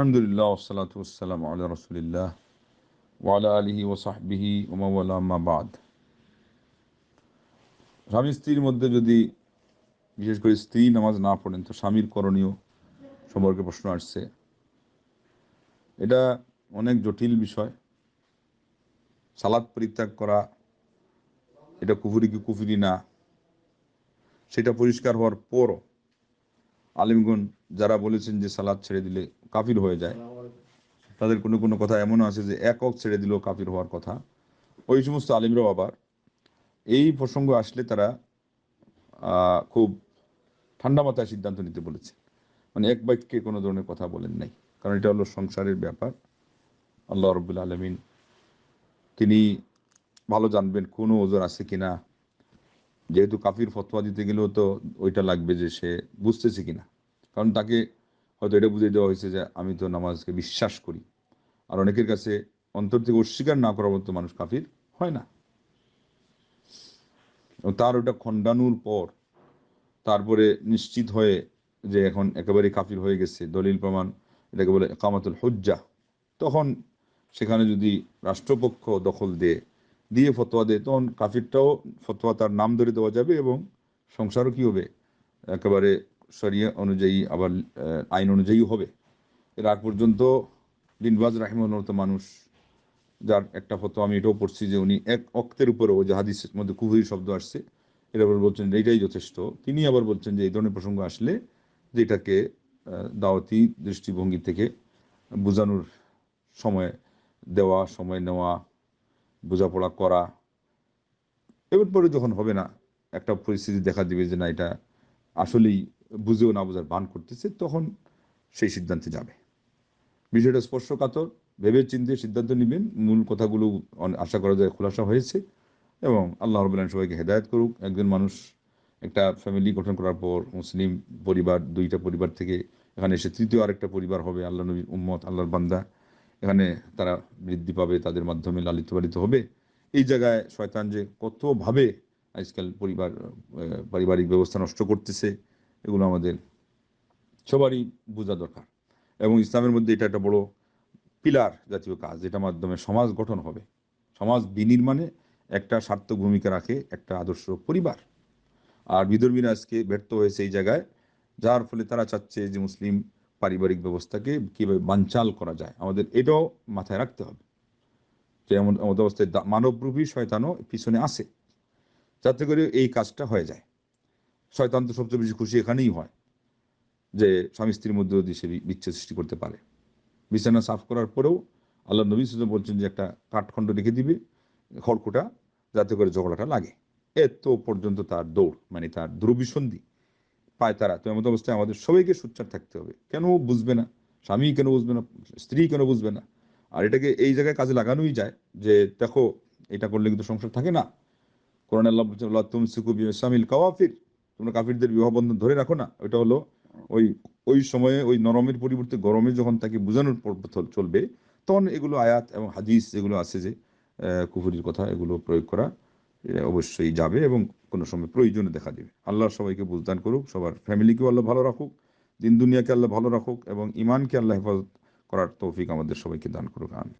আলহামদুলিল্লাহ ওসালাত ওসালাম আল্লাহ রসুলিল্লাহ ওয়ালা আলিহি ওসাহবিহি ওমাওয়ালা বাদ স্বামী স্ত্রীর মধ্যে যদি, বিশেষ করে স্ত্রী নামাজ না পড়েন, তো স্বামীর করণীয় সম্পর্কে প্রশ্ন আসছে। এটা অনেক জটিল বিষয়। সালাদ পরিত্যাগ করা, এটা কুফুরি কি কুফুরি না, সেটা পরিষ্কার হওয়ার পরও আলিমগণ যারা বলেছেন যে সালাদ ছেড়ে দিলে কাফির হয়ে যায়, তাদের কোনো কোনো কথা এমনও আছে যে একক ছেড়ে দিলেও কাফির হওয়ার কথা। ওই সমস্ত আলিমরাও আবার এই প্রসঙ্গ আসলে তারা খুব ঠান্ডা মাথায় সিদ্ধান্ত নিতে বলেছে। মানে এক বাক্যে কোনো ধরনের কথা বলেন নাই। কারণ এটা হলো সংসারের ব্যাপার। আল্লাহ রব্বুল আলমিন তিনি ভালো জানবেন কোনো ওজন আছে কিনা। যেহেতু কাফির ফতোয়া দিতে গেলেও তো ওইটা লাগবে যে সে বুঝতেছে কিনা। কারণ তাকে হয়তো এটা বুঝিয়ে দেওয়া হয়েছে যে আমি তো নামাজকে বিশ্বাস করি। আর অনেকের কাছে অন্তর থেকে অস্বীকার না করার মতো মানুষ কাফির হয় না। তার ওটা খণ্ডানুর পর তারপরে নিশ্চিত হয়ে যে এখন একেবারে কাফির হয়ে গেছে, দলিল প্রমাণ এটাকে বলে কামাতুল হজ্জা। তখন সেখানে যদি রাষ্ট্রপক্ষ দখল দেয়, দিয়ে ফতোয়া দেয়, তখন কাফিরটাও ফতোয়া তার নাম ধরে দেওয়া যাবে এবং সংসারও কী হবে? একেবারে সরিয়া অনুযায়ী, আবার আইন অনুযায়ী হবে। এর আগ পর্যন্ত বিনবাজ রাহিমত মানুষ, যার একটা ফতোয়া আমি এটাও পড়ছি যে উনি এক অক্তের উপরেও যে হাদিসের মধ্যে কুহুরি শব্দ আসছে, এর আবার বলছেন এইটাই যথেষ্ট। তিনি আবার বলছেন যে এই ধরনের প্রসঙ্গ আসলে যেটাকে দাওয়াতি দৃষ্টিভঙ্গি থেকে বোঝানোর সময় দেওয়া, সময় নেওয়া, বোঝাপড়া করা এবার পরে যখন হবে না, একটা পরিস্থিতি দেখা দিবে যে না, এটা আসলেই বুঝেও না বোঝার বান করতেছে, তখন সেই সিদ্ধান্তে যাবে। বিষয়টা স্পর্শকাতর ভেবে চিন্তে সিদ্ধান্ত নেবেন, মূল কথাগুলো আশা করা যায় খোলাসা হয়েছে এবং আল্লাহ রবুল্লাহ সবাইকে হেদায়ত করুক। একজন মানুষ, একটা ফ্যামিলি গঠন করার পর মুসলিম পরিবার, দুইটা পরিবার থেকে এখানে এসে তৃতীয় আরেকটা পরিবার হবে আল্লাহ নবীর উম্মত, আল্লাহর বান্দা। এখানে তারা বৃদ্ধি পাবে, তাদের মাধ্যমে লালিত পালিত হবে। এই জায়গায় শয়তান যে কতভাবে আজকাল পরিবার পারিবারিক ব্যবস্থা নষ্ট করতেছে এগুলো আমাদের সবারই বোঝা দরকার। এবং ইসলামের মধ্যে এটা একটা বড় পিলার জাতীয় কাজ যেটার মাধ্যমে সমাজ গঠন হবে। সমাজ বিনির্মাণে একটা সার্থক ভূমিকা রাখে একটা আদর্শ পরিবার। আর বিদর্মীরা আজকে ব্যর্থ হয়েছে এই জায়গায়, যার ফলে তারা চাচ্ছে যে মুসলিম পারিবারিক ব্যবস্থাকে কীভাবে বানচাল করা যায়। আমাদের এটাও মাথায় রাখতে হবে। যে এমন আমাদের অবস্থায় মানবরূপী শয়তানও পিছনে আসে, যাতে করে এই কাজটা হয়ে যায়। শয়তান তো সবচেয়ে বেশি খুশি এখানেই হয় যে স্বামী স্ত্রীর মধ্যে যদি সে বিচ্ছেদ সৃষ্টি করতে পারে। বিছানা সাফ করার পরেও আল্লাহ নবী সুজন বলছেন যে একটা কাঠখণ্ড রেখে দিবে, খড়কুটা, যাতে করে ঝগড়াটা লাগে। এত পর্যন্ত তার দৌড় মানে তার দুরভিসন্ধি পায় তারা। তো এমন অবস্থায় আমাদের সবাইকে সোচ্চার থাকতে হবে। কেন বুঝবে না? স্বামী কেন বুঝবে না? স্ত্রী কেন বুঝবে না? আর এটাকে এই জায়গায় কাজে লাগানোই যায় যে, দেখো, এটা করলে কিন্তু সংসার থাকে না। কোরআন আল্লাহ তুম সুকুবি সামিল কাওয়াফির। তোমরা কাফিরদের বিবাহ বন্ধন ধরে রাখো না। ওইটা হলো ওই ওই সময়ে ওই নরমের পরিবর্তে গরমে যখন তাকে বোঝানোর চলবে, তখন এগুলো আয়াত এবং হাদিস যেগুলো আছে যে কুফুরির কথা, এগুলো প্রয়োগ করা অবশ্যই যাবে এবং কোনো সময় প্রয়োজনে দেখা দেবে। আল্লাহ সবাইকে বুঝদান করুক, সবার ফ্যামিলিকেও আল্লাহ ভালো রাখুক, দিন দুনিয়াকে আল্লাহ ভালো রাখুক এবং ইমানকে আল্লাহ হেফাজত করার তৌফিক আমাদের সবাইকে দান করুক আমি